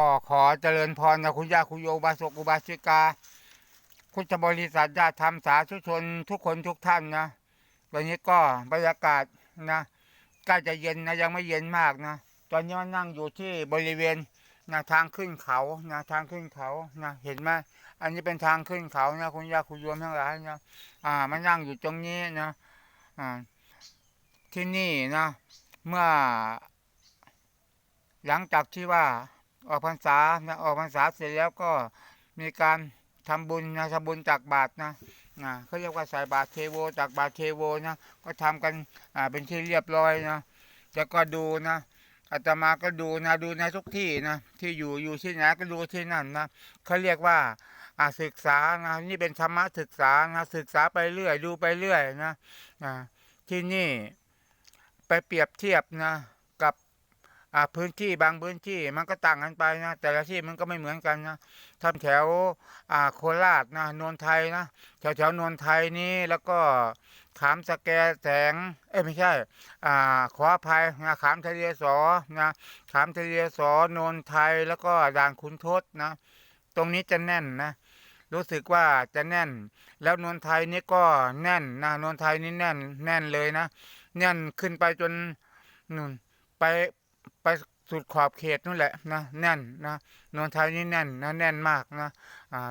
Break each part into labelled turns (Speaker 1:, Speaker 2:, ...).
Speaker 1: ก็ขอเจริญพรนะคุณย่าคุณโยบาสกุบาสิกาพุทธบริษัทญาติธรรมสาธุชนทุกคนทุกท่านนะวันนี้ก็บรรยากาศนะใกล้จะเย็นนะยังไม่เย็นมากนะตอนนี้มานั่งอยู่ที่บริเวณนะทางขึ้นเขานะทางขึ้นเขานะเห็นไหมอันนี้เป็นทางขึ้นเขานะคุณย่าคุณโยมทั้งหลายนะอ่ามานั่งอยู่ตรงนี้นะอ่าที่นี่นะเมื่อ หลังจากที่ว่า ออกพรรษานะออกพรรษาเสร็จแล้วก็มีการทำบุญนะทำบุญจากบาทนะนะเขาเรียกว่าใส่บาตรเทโวจากบาตรเทโวนะก็ทำกันอ่าเป็นที่เรียบร้อยนะแล้วก็ดูนะอาตมาก็ดูนะดูในทุกที่นะที่อยู่อยู่ที่ไหนก็ดูที่นั่นนะเขาเรียกว่าอ่าศึกษานะนี่เป็นธรรมะศึกษานะศึกษาไปเรื่อย ดูไปเรื่อยนะอ่าที่นี่ไปเปรียบเทียบนะ อ่าพื้นที่บางพื้นที่มันก็ต่างกันไปนะ แต่ละที่มันก็ไม่เหมือนกันนะทำแถวอ่าโคราชนะนนทไทยนะแถวแถวนนทไทยนี้แล้วก็ขามสแกแสงเอ้ไม่ใช่อ่าขออภัยนะขามทะเลสอนะขามทะเลสอนนไทยแล้วก็ด่านขุนทดนะ ตรงนี้จะแน่นนะรู้สึกว่าจะแน่น แล้วนนไทยนี่ก็แน่นนะนนไทยนี่แน่นแน่นเลยนะ แน่นขึ้นไปจนนู่นไป สุดขอบเขตนู่นแหละนะแน่นนะนนทไทยนี่แน่นนะแน่นมากนะ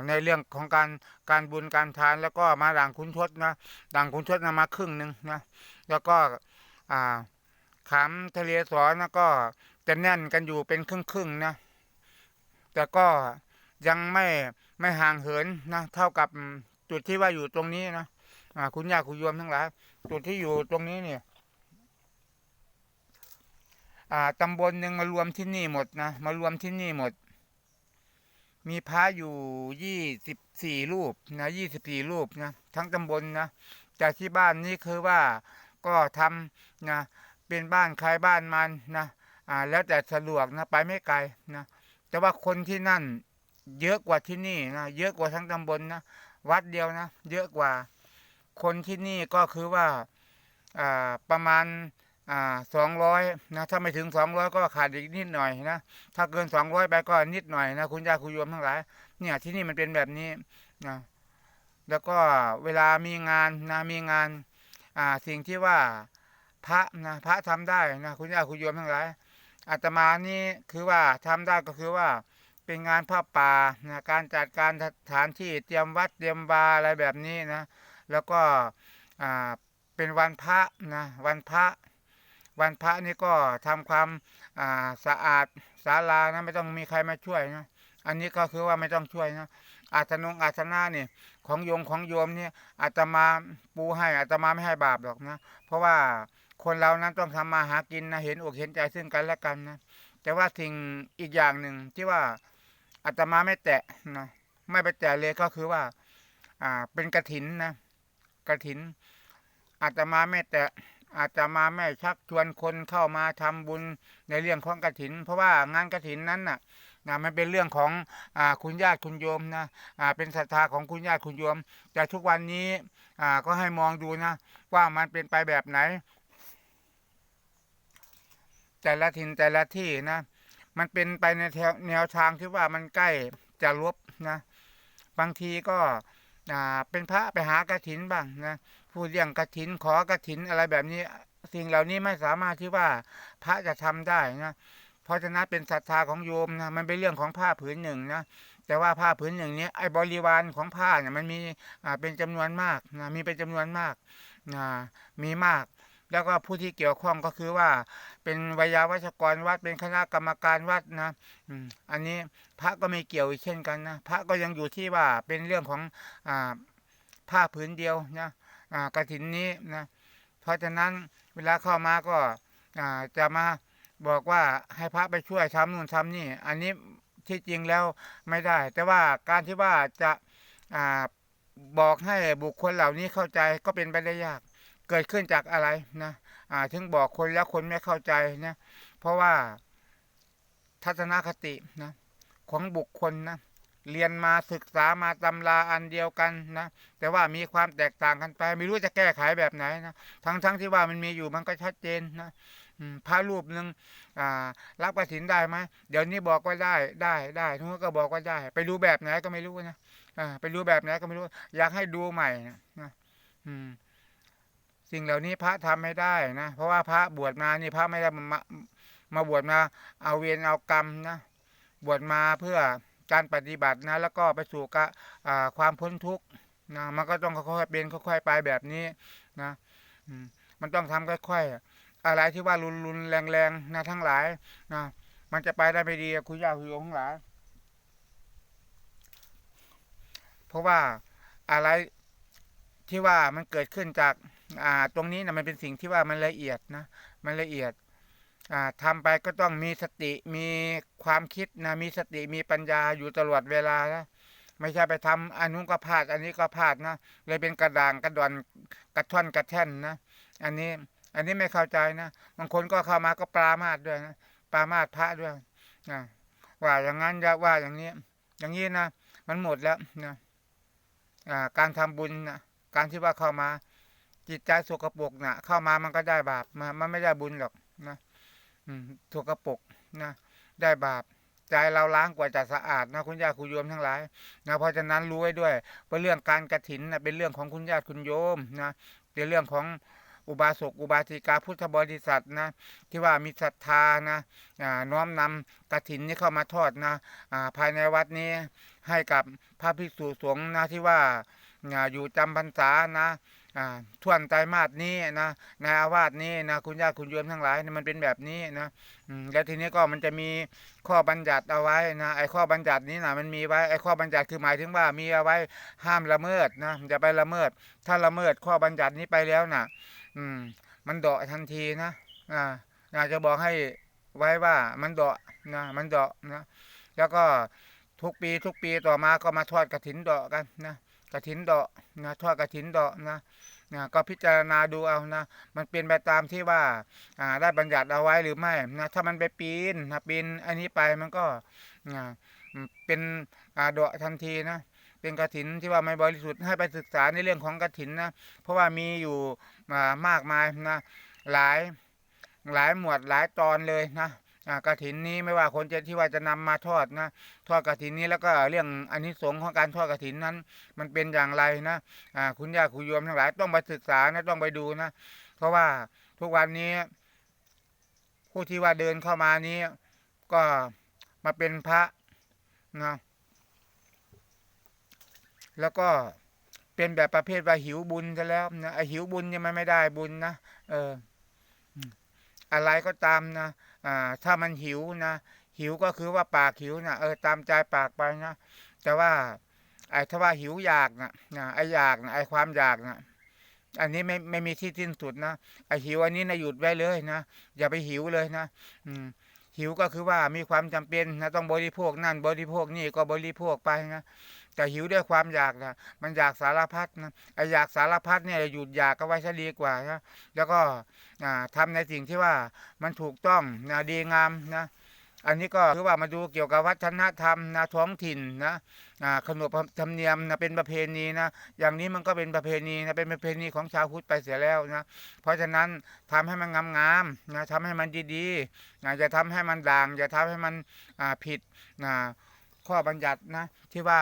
Speaker 1: ในเรื่องของการการบุญการทานแล้วก็มาด่างคุณทศนะด่างคุณทศนะมาครึ่งหนึ่งนะแล้วก็ขามทะเลสอนนะก็จะแน่นกันอยู่เป็นครึ่งครึ่งๆนะแต่ก็ยังไม่ไม่ห่างเหินนะเท่ากับจุดที่ว่าอยู่ตรงนี้นะคุณย่าคุณโยมทั้งหลายจุดที่อยู่ตรงนี้เนี่ย ตำบลหนึ่งมารวมที่นี่หมดนะมารวมที่นี่หมด มีพระอยู่ยี่สิบสี่รูปนะยี่สิบสี่รูปนะทั้งตำบลนะจากที่บ้านนี้คือว่าก็ทำนะเป็นบ้านใครบ้านมันนะอ่าแล้วแต่สะดวกนะไปไม่ไกลนะแต่ว่าคนที่นั่นเยอะกว่าที่นี่นะเยอะกว่าทั้งตำบลนะวัดเดียวนะ เยอะกว่า คนที่นี่ก็คือว่าอ่าประมาณ อ่าสองร้อยนะถ้าไม่ถึงสองร้อยก็ขาดอีกนิดหน่อยนะถ้าเกินสองร้อยไปก็นิดหน่อยนะคุณยาคุณโยมทั้งหลายเนี่ยที่นี่มันเป็นแบบนี้นะแล้วก็เวลามีงานนะมีงานอ่าสิ่งที่ว่าพระนะพระทำได้นะคุณยาคุณโยมทั้งหลายอาตมานี่คือว่าทำได้ก็คือว่าเป็นงานผ้าป่านะการจัดการสถานที่เตรียมวัดเตรียมบาอะไรแบบนี้นะ แล้วก็อ่าเป็นวันพระนะวันพระ วันพระนี่ก็ทำความาสะอาดศาลานะไม่ต้องมีใครมาช่วยนะอันนี้ก็คือว่าไม่ต้องช่วยนะอาสนงอาสนะนี่ของโยมของโยมเนี่ยอาตมาปูให้อาตมาไม่ให้บาปหรอกนะเพราะว่าคนเรานั้นต้องทำมาหากินนะเห็นอกเห็นใจซึ่งกันและกันนะแต่ว่าสิ่งอีกอย่างหนึ่งที่ว่าอาตมาไม่แตะนะไม่ไปแตะเลยก็คือว่า อ่าเป็นกระถินนะกระถินอาตมาไม่แตะ อาจจะมาแม่ชักชวนคนเข้ามาทำบุญในเรื่องของกระถิน เพราะว่างานกระถินนั้นน่ะนะมันเป็นเรื่องของอคุณญาติคุณโยมนะอ่าเป็นศรัทธาของคุณญาติคุณโยม แต่ทุกวันนี้อ่าก็ให้มองดูนะ ว่ามันเป็นไปแบบไหน แต่ละถิ่นแต่ละที่นะ มันเป็นไปในแถวแนวทางที่ว่ามันใกล้จะลบนะ บางทีก็อ่าเป็นพระไปหากระถินบ้างนะ พูดเรื่องกระถินขอกระถินอะไรแบบนี้ สิ่งเหล่านี้ไม่สามารถที่ว่าพระจะทำได้นะเพราะฉะนั้นเป็นศรัทธาของโยมนะมันเป็นเรื่องของผ้าผืนหนึ่งนะแต่ว่าผ้าผืนหนึ่งนี้ไอ้บริวารของผ้าเนี่ยมันมีอ่าเป็นจำนวนมากนะมีเป็นจำนวนมากนะมีมาก แล้วก็ผู้ที่เกี่ยวข้องก็คือว่า เป็นวิยาวัชกรวัดเป็นคณะกรรมการวัดนะอันนี้พระก็ไม่เกี่ยวอีกเช่นกันนะพระก็ยังอยู่ที่ว่าเป็นเรื่องของอ่า ผ้าผืนเดียวนะกระถินนี้นะเพราะฉะนั้นเวลาเข้ามาก็จะมาบอกว่าให้พระไปช่วยทำนู่นทำนี่ อันนี้ที่จริงแล้วไม่ได้ แต่ว่าการที่ว่าจะาบอกให้บุคคลเหล่านี้เข้าใจก็เป็นไปได้ยาก เกิดขึ้นจากอะไรนะถึงบอกคนแล้วคนไม่เข้าใจนะเพราะว่าทัศนคตินะของบุคคลนะ เรียนมาศึกษามาตำราอันเดียวกันนะแต่ว่ามีความแตกต่างกันไป ไม่รู้จะแก้ไขแบบไหนนะทั้งทั้งที่ว่ามันมีอยู่มันก็ชัดเจนนะพระรูปหนึ่งรับกระถินได้ไหมเดี๋ยวนี้บอกว่าได้ได้ได้ทุกคนก็บอกว่าได้ ไปดูแบบไหนก็ไม่รู้นะไปดูแบบไหนก็ไม่รู้ อยากให้ดูใหม่นะสิ่งเหล่านี้พระทำไม่ได้นะเพราะว่าพระบวชมานี่พระไม่ได้มามาบวชมาเอาเวรเอากรรมนะบวชมาเพื่อ การปฏิบัตินะแล้วก็ไปสู่กะอ่าความพ้นทุกข์นะมันก็ต้องค่อยๆเป็นค่อยๆไปแบบนี้นะมันต้องทำค่อยๆอะไรที่ว่ารุนรุนแรงแรงๆนะทั้งหลายนะมันจะไปได้ไม่ดีคุณย่าคุณโยมทั้งหลายเพราะว่าอะไรที่ว่ามันเกิดขึ้นจากอ่าตรงนี้นะมันเป็นสิ่งที่ว่ามันละเอียดนะมันละเอียด ทำไปก็ต้องมีสติมีความคิดนะมีสติมีปัญญาอยู่ตลอดเวลานะไม่ใช่ไปทำอันนู้นก็พลาด อันนี้ก็พลาดนะเลยเป็นกระด่างกระดอนกระท่อนกระแท่นนะอันนี้อันนี้ไม่เข้าใจนะบางคนก็เข้ามาก็ปรามาสด้วยนะปรามาสพระด้วยนะว่าอย่างนั้นจะว่าอย่างนี้ อย่างนี้นะมันหมดแล้วนะการทำบุญนะการที่ว่าเข้ามาจิตใจสกปรกนะเข้ามามันก็ได้บาปมามันไม่ได้บุญหรอกนะ สกปรกนะได้บาปใจเราล้างกว่าจะสะอาดนะคุณญาติคุณโยมทั้งหลายนะเพราะฉะนั้นรู้ไว้ด้วยว่าเรื่องการกระถินนะเป็นเรื่องของคุณญาติคุณโยมนะเป็นเรื่องของอุบาสกอุบาสิกาพุทธบริษัทนะที่ว่ามีศรัทธานะอ่าน้อมนำกระถินนี้เข้ามาทอดนะาภายในวัดนี้ให้กับพระภิกษุสงฆ์นะที่ว่าอยู่จำพรรษานะอ่า ท่วนไตรมาสนี้นะในอาวาสนี้นะคุณญาติคุณโยมทั้งหลายเนี่ยมันเป็นแบบนี้นะแล้วทีนี้ก็มันจะมีข้อบัญญัติเอาไว้นะไอ้ข้อบัญญัตินี้นะมันมีไว้ไอ้ข้อบัญญัติคือหมายถึงว่ามีเอาไว้ห้ามละเมิดนะอย่าไปละเมิด ถ้าละเมิดข้อบัญญัตินี้ไปแล้วนะอืม มันเดาะทันทีนะอ่าอยากจะบอกให้ไว้ว่ามันเดาะนะมันเดาะนะแล้วก็ทุกปีทุกปีต่อมาก็มาทอดกระถินเดาะกันนะ กระถินเดาะนะทอดกระถินเดาะนะนะก็พิจารณาดูเอานะ มันเป็นไปตามที่ว่าอ่าได้บัญญัติเอาไว้หรือไม่นะถ้ามันไปปีนนะปีนอันนี้ไปมันก็อ่าอืมเป็นอ่าเดาะทันทีนะเป็นกระถินที่ว่าไม่บริสุทธิ์ให้ไปศึกษาในเรื่องของกระถินนะเพราะว่ามีอยู่อ่ามากมายนะหลายหลายหมวดหลายตอนเลยนะ กระถินนี้ไม่ว่าคนจะที่ว่าจะนำมาทอดนะทอดกระถินนี้แล้วก็เรื่องอันนี้สงส์ของการทอดกระถินนั้น มันเป็นอย่างไรนะคุณย่าคุณโยมทั้งหลายต้องไปศึกษานะต้องไปดูนะ เพราะว่าทุกวันนี้ ผู้ที่ว่าเดินเข้ามานี้ ก็มาเป็นพระนะแล้วก็เป็นแบบประเภทว่าหิวบุญซะแล้วนะหิวบุญเนี่ยมันไม่ได้บุญนะเออ อะไรก็ตามนะอ่าถ้ามันหิวนะหิวก็คือว่าปากหิวนะเออตามใจปากไปนะแต่ว่าไอ้ถ้าว่าหิวอยากนะนะไอ้อยากนะไอ้ความอยากนะอันนี้ไม่ไม่มีที่สิ้นสุดนะไอ้หิวอันนี้นะหยุดไว้เลยนะอย่าไปหิวเลยนะ อืมหิวก็คือว่ามีความจำเป็นนะต้องบริโภคนั่นบริโภคนี่ก็บริโภคไปนะ แต่หิวด้วยความอยากนะมันอยากสารพัดนะไออยากสารพัดเนี่ยหยุดอยากก็ไว้ซะดีกว่านะแล้วก็อ่าทำในสิ่งที่ว่ามันถูกต้องนะดีงามนะอันนี้ก็คือว่ามาดูเกี่ยวกับวัฒนธรรมนะท้องถิ่นนะขนบธรรมเนียมนะเป็นประเพณีนะอย่างนี้มันก็เป็นประเพณีนะเป็นประเพณีของชาวพุทธไปเสียแล้วนะเพราะฉะนั้นทำให้มันงามๆนะทำให้มันดีๆนะอย่าทำให้มันด่างอย่าทำให้มันผิดนะข้อบัญญัตินะที่ว่า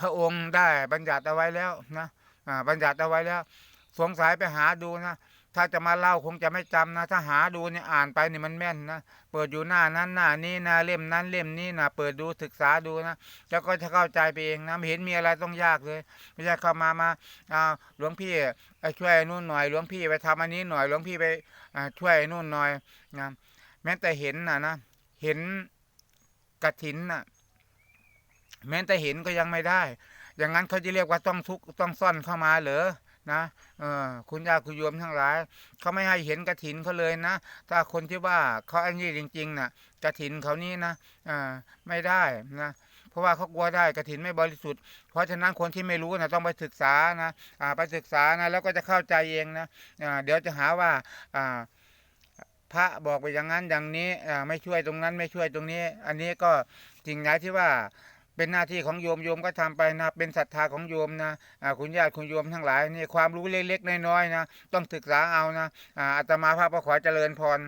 Speaker 1: พระองค์ได้บัญญัติเอาไว้แล้วนะอ่าบัญญัติเอาไว้แล้ว สงสัยไปหาดูนะถ้าจะมาเล่าคงจะไม่จำนะ ถ้าหาดูเนี่ยอ่านไปนี่มันแม่นนะ เปิดอยู่หน้านั้นหน้านี้นะเล่มนั้นเล่มนี้นะเปิดดูศึกษาดูนะแล้วก็จะเข้าใจไปเองนะเห็นมีอะไรต้องยากเลย ไม่ใช่เข้ามามาอ่าหลวงพี่ช่วยนู่นหน่อยหลวงพี่ไปทำอันนี้หน่อยหลวงพี่ไปอ่าช่วยนู่นหน่อยนะแม้แต่เห็นนะนะเห็นกระถินนะ แม้แต่เห็นก็ยังไม่ได้ อย่างนั้นเขาจะเรียกว่าต้องทุกข์ต้องซ่อนเข้ามาเหรอนะเออคุณยาคุณโยมทั้งหลายเขาไม่ให้เห็นกระถินเขาเลยนะถ้าคนที่ว่าเขาอันนี้จริงๆนะกระถินเขานี้นะอ่าไม่ได้นะเพราะว่าเขากลัวได้กระถินไม่บริสุทธิ์เพราะฉะนั้นคนที่ไม่รู้นะต้องไปศึกษานะอ่าไปศึกษานะแล้วก็จะเข้าใจเองนะอ่าเดี๋ยวจะหาว่าอ่าพระบอกไปอย่างนั้นอย่างนี้อ่าไม่ช่วยตรงนั้นไม่ช่วยตรงนี้ อันนี้ก็จริงไหนที่ว่า เป็นหน้าที่ของโยมโยมก็ทำไปนะ เป็นศรัทธาของโยมนะคุณญาติคุณโยมทั้งหลายนี่ความรู้เล็กๆน้อยๆนะ ต้องศึกษาเอานะอาอาตมาพระประขอเจริญพร